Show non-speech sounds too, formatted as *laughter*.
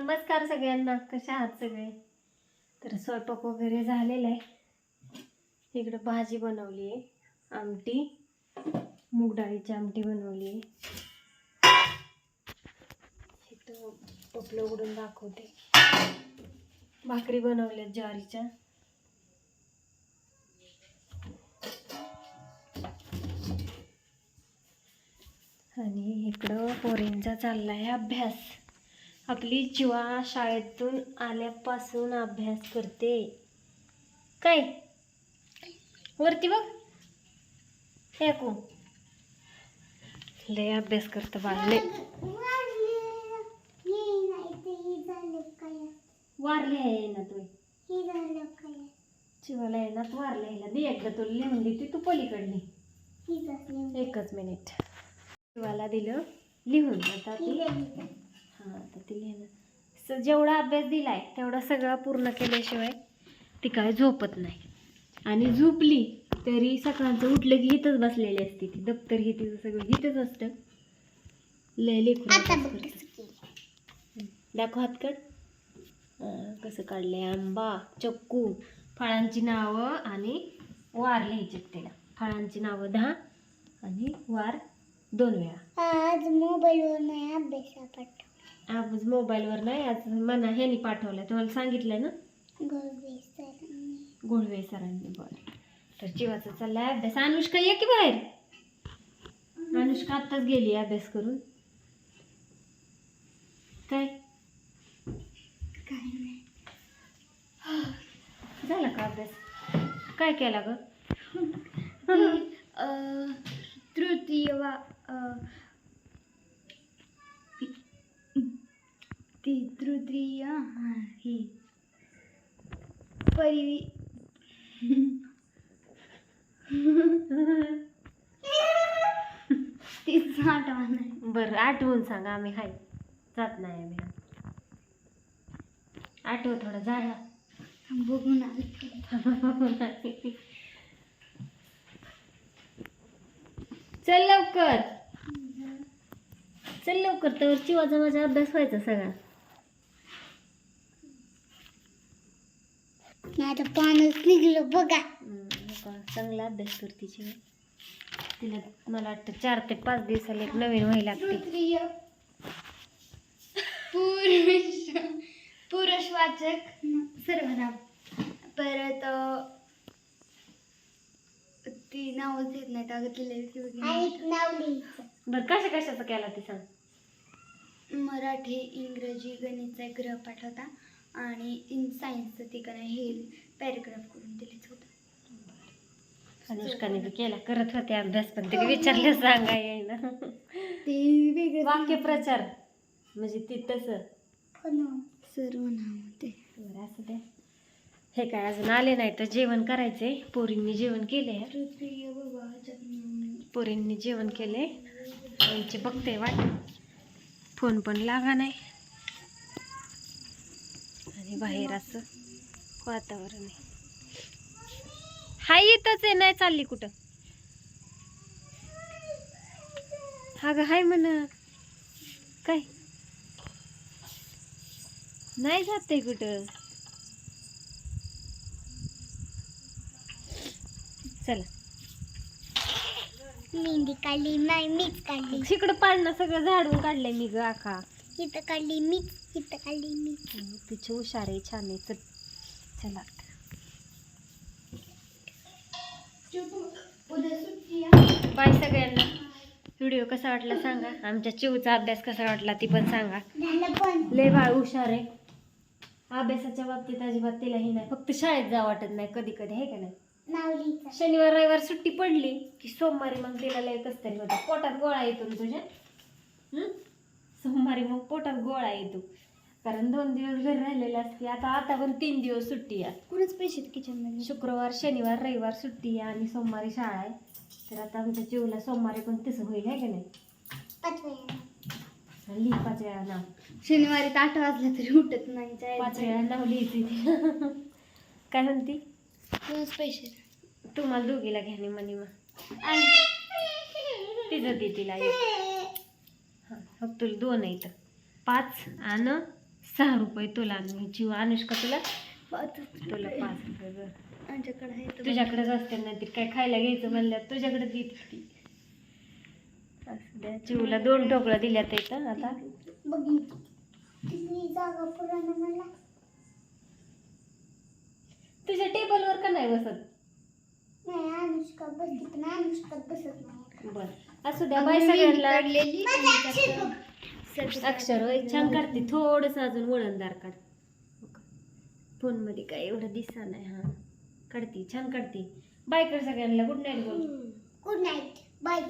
नमस्कार सगळ्यांना कशा आहात सगळे? तर स्वयंपाक वगैरे झालेला आहे. इकडं भाजी बनवली आहे आमटी मूग डाळीची आमटी बनवली आहे. इथं टोपलं उघडून दाखवते. भाकरी बनवल्यात ज्वारीच्या. आणि इकडं पोरींचा चालला आहे अभ्यास. आपली जीवा शाळेतून आल्यापासून अभ्यास करते. काय? वरती बघ. ऐकू लय अभ्यास करतं बाळ लय. वारले आहे ना तू. शिवाला आहे ना तू वारले आहे ना. दे एकदा तुला लिहून देते तू पलीकडली. एकच मिनिट. शिवाला दिलं लिहून आता ती. हां आता ती लिहिणं स जेवढा अभ्यास दिलाय तेवढा सगळा पूर्ण केल्याशिवाय ती काय झोपत नाही. आणि झोपली तरी सकाळचं उठलं की इथंच बसलेली असते. ती दप्तर हे तिचं सगळं इथंच असतं. लय करतं. दाखव हातकड कसं काढलंय आंबा चक्कू फळांची नावं आणि वार लिहायचे त्याला फळांची नावं दहा आणि वार दोन वेळा. आज मोबाईलवर नाही अभ्यास आज मोबाईलवर नाही आज मना ह्यानी पाठवलं तुम्हाला सांगितलं ना? गोळवे सरांनी बरं. तर जीवाचा चाललाय अभ्यास. अनुष्का ये की बाहेर. अनुष्का आत्ताच गेली अभ्यास करून. काय? झाला का अभ्यास? काय केला ग? *laughs* अं, तृतीय वा ती तृतीय हा, ही परि तीच आठवण नाही बरं आठवून सांगा आम्ही हाय. जात नाही आम्ही. आठव थोडं झाला. बघून आली. चल लवकर. चल लवकर तर चिवाचा माझा अभ्यास व्हायचा सगळा. माझं पानच निघलं बघा. हो? चांगला अभ्यास करते तिला मला वाटतं चार ते पाच दिवसाला एक नवीन व्हायला लागते. पुरुष. पुरुषवाचक सर्वनाम. परत अ, ती नावच येत नाहीत अगं तिला बरं कशा कशाचा केला ती सांग? मराठी इंग्रजी गणितचा एक गृहपाठ होता. आणि इन सायन्सचं ते का नाही हे पॅरेग्राफ करून दिलेच होतं. अनुष्काने बी केला करत होते अभ्यास पण तिने विचारलं सांगा येईना. ते वेगळं *laughs* वाक्यप्रचार म्हणजे ती तसं. सर्वनाम ते. बरं असं द्या हे काय अजून आले नाही तर जेवण करायचंय. पोरींनी जेवण केले पोरींनी जेवण केले त्यांचे बघते वाट. फोन पण लागा नाही. आणि बाहेर असं वातावरण आहे. हाय इथंच आहे नाही चालली कुठं. हा ग हाय म्हण. काय? नाही जाते कुठं. चला. मेहंदी काढली नाही मीच काढली. इकडं पाडणं सगळं झाडून काढलंय मी ग आखा. इथं काढली मीच काढली मीच तिची हुशार आहे छान आहे. चल. चला. बाय सगळ्यांना. व्हिडिओ कसा वाटला सांगा. आमच्या चिवचा अभ्यास कसा वाटला ती पण सांगा. लय बाळ हुशार आहे. अभ्यासाच्या बाबतीत अजिबात तिलाही नाही. फक्त शाळेत जा वाटत नाही कधी कधी आहे का नाही? शनिवार रविवार सुट्टी पडली की सोमवारी मग तिला लय होतं. पोटात गोळा येतो तुझ्या? सोमवारी मग पोटात गोळा येतो. कारण दोन दिवस घरी राहिलेले असते. आता आता पण तीन दिवस सुट्टी आहे. कुणीच पैसे किचनमध्ये? शुक्रवार शनिवार रविवार सुट्टी आहे आणि सोमवारी शाळा आहे. तर आता आमच्या जीवला सोमवारी पण तसं होईल आहे का नाही? लिही पाच वेळा नाव शनिवारी तर आठ वाजला तरी उठत नाही. पाच वेळा नाव लिहायचं काय म्हणती? रोज पैसे तुम्हाला दोघीला घ्या नि मनी मग आणि तिचं दे तिला एक फक्त तुला दोन आहेत. पाच आणि सहा रुपये तुला आणि चिव अनुष्का तुला पाच तुला पाच रुपये. आमच्याकडे आहे तर तुझ्याकडेच असते ना ती काय खायला घ्यायचं म्हणल्यावर तुझ्याकडे देत ती. असू द्या. चिवला दोन टोकळं दिल्यात इथं आता. बघितली जागा पुराणा मला. तुझ्या टेबलवर का नाही बसत? नाही अनुष्का बसली पण अनुष्का बसत नाही. बर. असू द्या बाय सगळ्यांना अक्षर होय छान काढते. थोडस अजून वळणदार काढ. फोनमध्ये काय एवढं दिसा नाही हा. काढते छान काढते. बाय कर सगळ्यांना गुड नाईट बोल. Good night bye